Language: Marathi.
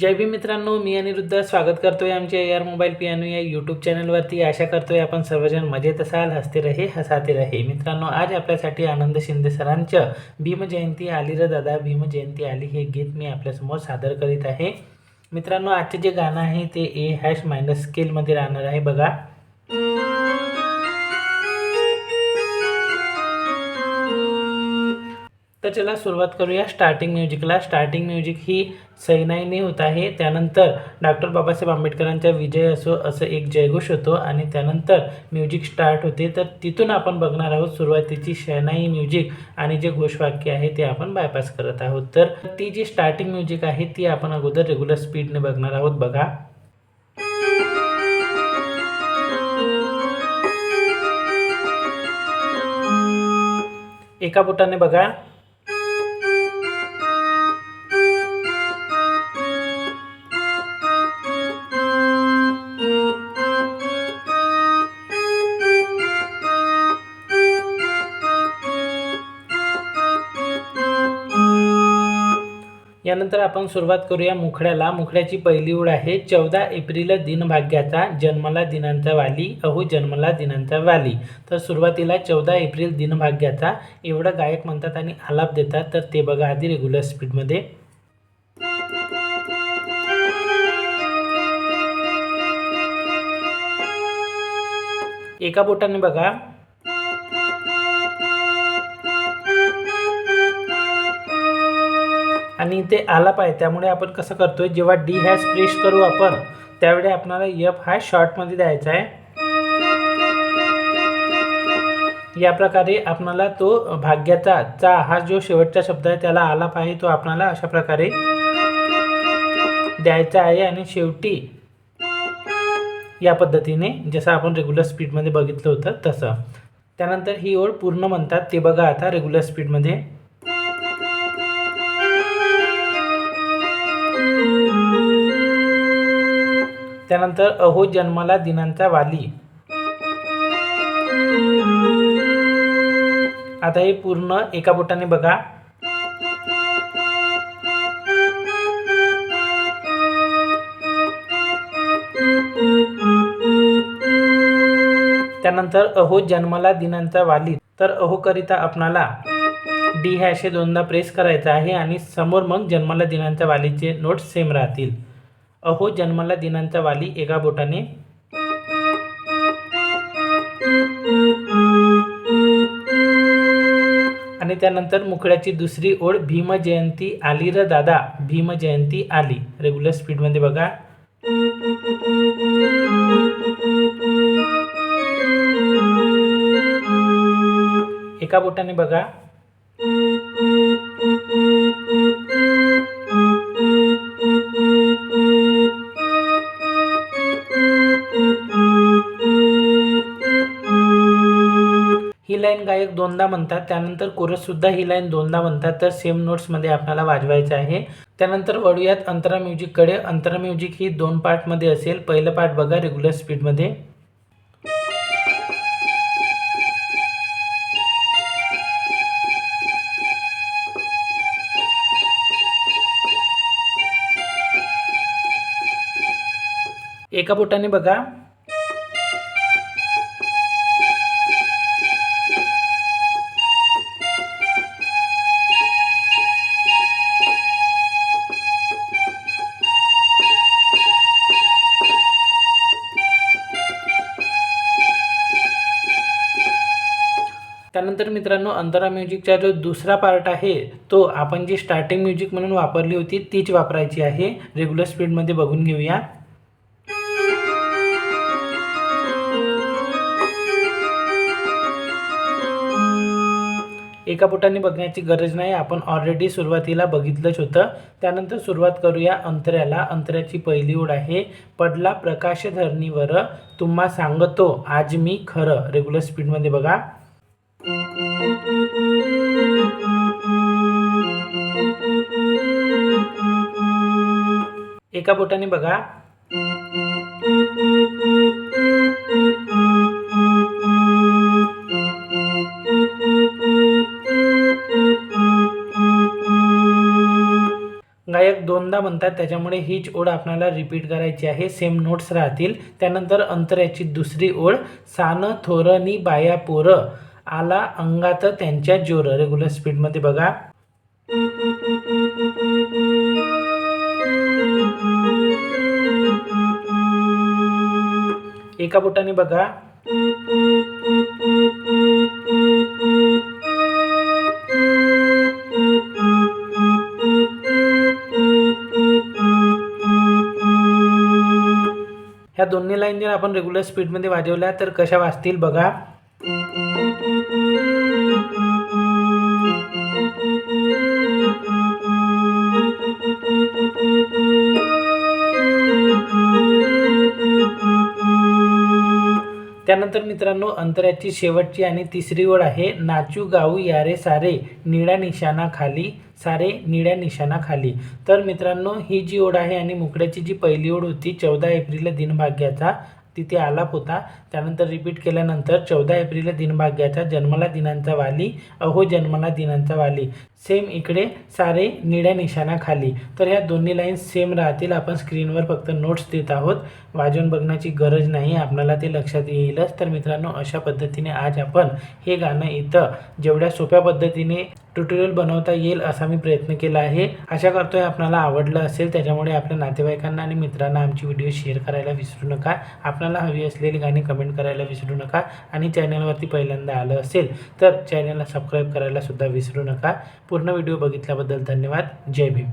जय भी मित्रांनो मी अनिरुद्ध. स्वागत करतोय आमच्या ए आर मोबाईल पियानो या यूट्यूब चॅनलवरती आशा करतोय आपण सर्वजण मजेत असाल हसते रहे हसाते रहे. मित्रांनो आज आपल्यासाठी आनंद शिंदे सरांचं भीमजयंती आली र दादा भीमजयंती आली हे गीत मी आपल्यासमोर सादर करीत आहे. मित्रांनो आजचे जे गाणं आहे ते ए हॅश मायनस स्केलमध्ये राहणार आहे. बघा. तर चला सुरुवात करूया. स्टार्टिंग म्युझिकला स्टार्टिंग म्युझिक ही सैनाईने होत आहे. त्यानंतर डॉक्टर बाबासाहेब आंबेडकरांचा विजय असो असं एक जयघोष होतो आणि त्यानंतर म्युझिक स्टार्ट होते. तर तिथून आपण बघणार आहोत सुरुवातीची शहनाई म्युझिक आणि जे घोषवाक्य आहे ते आपण बायपास करत आहोत. तर ती जी स्टार्टिंग म्युझिक आहे ती आपण अगोदर रेग्युलर स्पीडने बघणार आहोत. बघा. एका बोटाने बघा. यानंतर आपण सुरुवात करूया मुखड्याला. मुखड्याची पहिली ओळ आहे चौदा एप्रिल दिनभाग्याचा जन्मला दिनांत वाली अहो जन्मला दिनांत वाली. तर सुरुवातीला चौदा एप्रिल दिनभाग्याचा एवढं गायक म्हणतात आणि आलाप देतात. तर ते बघा आधी रेग्युलर स्पीडमध्ये एका बोटाने बघा. ते आला पाहिजे. त्यामुळे आपण कसं करतोय जेव्हा डी हॅश प्रेस करू आपण त्यावेळी आपल्याला एफ हा शॉर्टमध्ये द्यायचा आहे. या प्रकारे आपणाला तो भाग्याचा चा हा जो शेवटचा शब्द आहे त्याला आला पाहिजे तो आपणाला अशा प्रकारे द्यायचा आहे. आणि शेवटी या पद्धतीने जसं आपण रेग्युलर स्पीडमध्ये बघितलं होतं तसं. त्यानंतर ही ओळ पूर्ण म्हणतात. ते बघा आता रेग्युलर स्पीडमध्ये त्यानंतर अहो जन्माला दिनांचा वाली. आता हे पूर्ण एका बोटाने बघा. त्यानंतर अहो जन्माला दिनांचा वाली. तर अहो करिता आपणाला डी हॅश हे दोनदा प्रेस करायचं आहे आणि समोर मग जन्माला दिनांच्या वालीचे नोट्स सेम राहतील. अहो जन्माला दिनांचा वाली एका बोटाने. आणि त्यानंतर मुखड्याची दुसरी ओळ भीमजयंती आली र दादा भीमजयंती आली. रेग्युलर स्पीडमध्ये बघा. एका बोटाने बघा. लाईन गायक दोनदा म्हणतात त्यानंतर कोरससुद्धा ही लाईन दोनदा म्हणतात. तर सेम नोट्समध्ये आपल्याला वाजवायचं आहे. त्यानंतर वळूयात अंतरा म्युझिककडे अंतरा म्युझिक ही दोन पार्टमध्ये असेल. पहिलं पार्ट बघा रेग्युलर स्पीडमध्ये एका बोटाने बघा. त्यानंतर मित्रांनो अंतरा म्युझिकचा जो दुसरा पार्ट आहे तो आपण जी स्टार्टिंग म्युझिक म्हणून वापरली होती तीच वापरायची आहे. रेग्युलर स्पीडमध्ये बघून घेऊया. एका बोटाने बघण्याची गरज नाही आपण ऑलरेडी सुरुवातीला बघितलंच होतं. त्यानंतर सुरुवात करूया अंतऱ्याला. अंतऱ्याची पहिली ओढ आहे पडला प्रकाश धरणीवर. तुम्हा सांगतो आज मी खरं. रेग्युलर स्पीडमध्ये बघा. एका बोटाने बघा. गायक दोनदा म्हणतात त्याच्यामुळे हीच ओळ आपल्याला रिपीट करायची आहे. सेम नोट्स राहतील. त्यानंतर अंतऱ्याची दुसरी ओळ सान थोरनी बाया पोरं. आला अंगात त्यांच्या जोर. रेग्युलर स्पीडमध्ये बघा. एका बोटाने बघा. ह्या दोन्ही लाईन जर आपण रेग्युलर स्पीडमध्ये वाजवल्या तर कशा वाजतील बघा. त्यानंतर मित्रांनो अंतराची शेवटची आणि तिसरी ओळ आहे नाचू गाऊ यारे सारे निळ्या निशाणाखाली सारे निळ्या निशाणाखाली. तर मित्रांनो ही जी ओढ आहे आणि मुकड्याची जी पहिली ओढ होती चौदा एप्रिल दिनभाग्याचा तिथे आलाप होता. त्यानंतर रिपीट केल्यानंतर चौदा एप्रिल दिनभाग्याचा जन्मला दिनांचा वाली अहो जन्मला दिनांचा वाली. सेम इकडे सारे निळ्या निशाणाखाली. तर ह्या दोन्ही लाईन्स सेम राहतील. आपण स्क्रीनवर फक्त नोट्स देत आहोत. वाजवून बघण्याची गरज नाही. आपल्याला ते लक्षात येईलच. तर मित्रांनो अशा पद्धतीने आज आपण हे गाणं इथं जेवढ्या सोप्या पद्धतीने ट्युटोरियल बनवता येईल असा मी प्रयत्न केला आहे. आशा करतोय आपल्याला आवडलं असेल. त्याच्यामुळे आपल्या नातेवाईकांना आणि मित्रांना आमची व्हिडिओ शेअर करायला विसरू नका. आपल्याला हवी असलेली गाणी कमेंट करायला विसरू नका आणि चॅनलवरती पहिल्यांदा आलं असेल तर चॅनलला सबस्क्राईब करायला सुद्धा विसरू नका. पूर्ण व्हिडिओ बघितल्याबद्दल धन्यवाद. जय भीम.